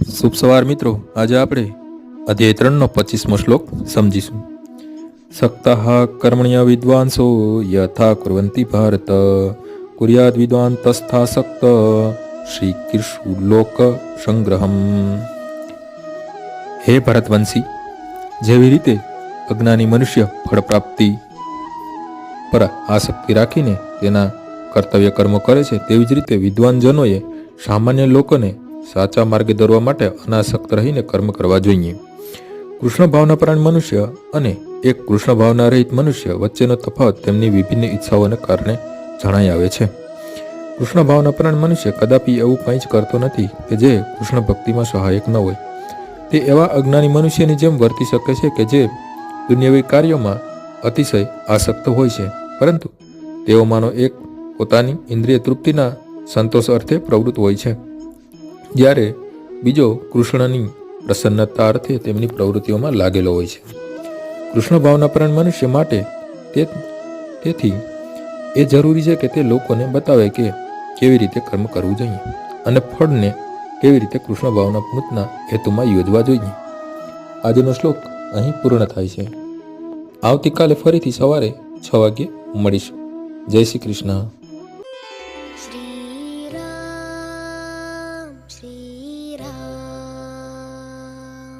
શુભ સવાર મિત્રો. આજે આપણે અધ્યાય ત્રણનો પચીસમો શ્લોક સમજીશું. સક્તઃ કર્મણ્ય વિદ્વાંસો યથા કુર્વંતી ભારત. કુર્યાદ વિદ્વાન તસ્થા સક્ત. શ્રી કિર્ષુ લોક સંગ્રહમ. હે ભરતવંશી, જેવી રીતે અજ્ઞાની મનુષ્ય ફળ પ્રાપ્તિ પર આસક્તિ રાખીને તેના કર્તવ્ય કર્મો કરે છે, તેવી જ રીતે વિદ્વાનજનોએ સામાન્ય લોકોને સાચા માર્ગે દોરવા માટે અનાસક્ત રહીને કર્મ કરવા જોઈએ. કૃષ્ણ ભાવનાપરાયણ મનુષ્ય અને એક કૃષ્ણ ભાવના રહિત મનુષ્ય વચ્ચેનો તફાવત તેમની વિભિન્ન ઈચ્છાઓને કારણે જણાઈ આવે છે. કૃષ્ણ ભાવનાપરાયણ મનુષ્ય કદાપી એવું કંઈ જ કરતો નથી કે જે કૃષ્ણ ભક્તિમાં સહાયક ન હોય. તે એવા અજ્ઞાની મનુષ્યની જેમ વર્તી શકે છે કે જે દુનિયાવી કાર્યોમાં અતિશય આસક્ત હોય છે. પરંતુ તેઓમાંનો એક પોતાની ઇન્દ્રિય તૃપ્તિના સંતોષ અર્થે પ્રવૃત્ત હોય છે. જ્યારે બીજો કૃષ્ણની પ્રસન્નતા અર્થે તેમની પ્રવૃત્તિઓમાં લાગેલો હોય છે. કૃષ્ણ ભાવનાપરાયણ મનુષ્ય માટે તે તેથી એ જરૂરી છે કે તે લોકોને બતાવે કે કેવી રીતે કર્મ કરવું જોઈએ અને ફળને કેવી રીતે કૃષ્ણ ભાવના પૂતના હેતુમાં યોજવા જોઈએ. આજનો શ્લોક અહીં પૂર્ણ થાય છે. આવતીકાલે ફરીથી સવારે છ વાગ્યે મળીશું. જય શ્રી કૃષ્ણ.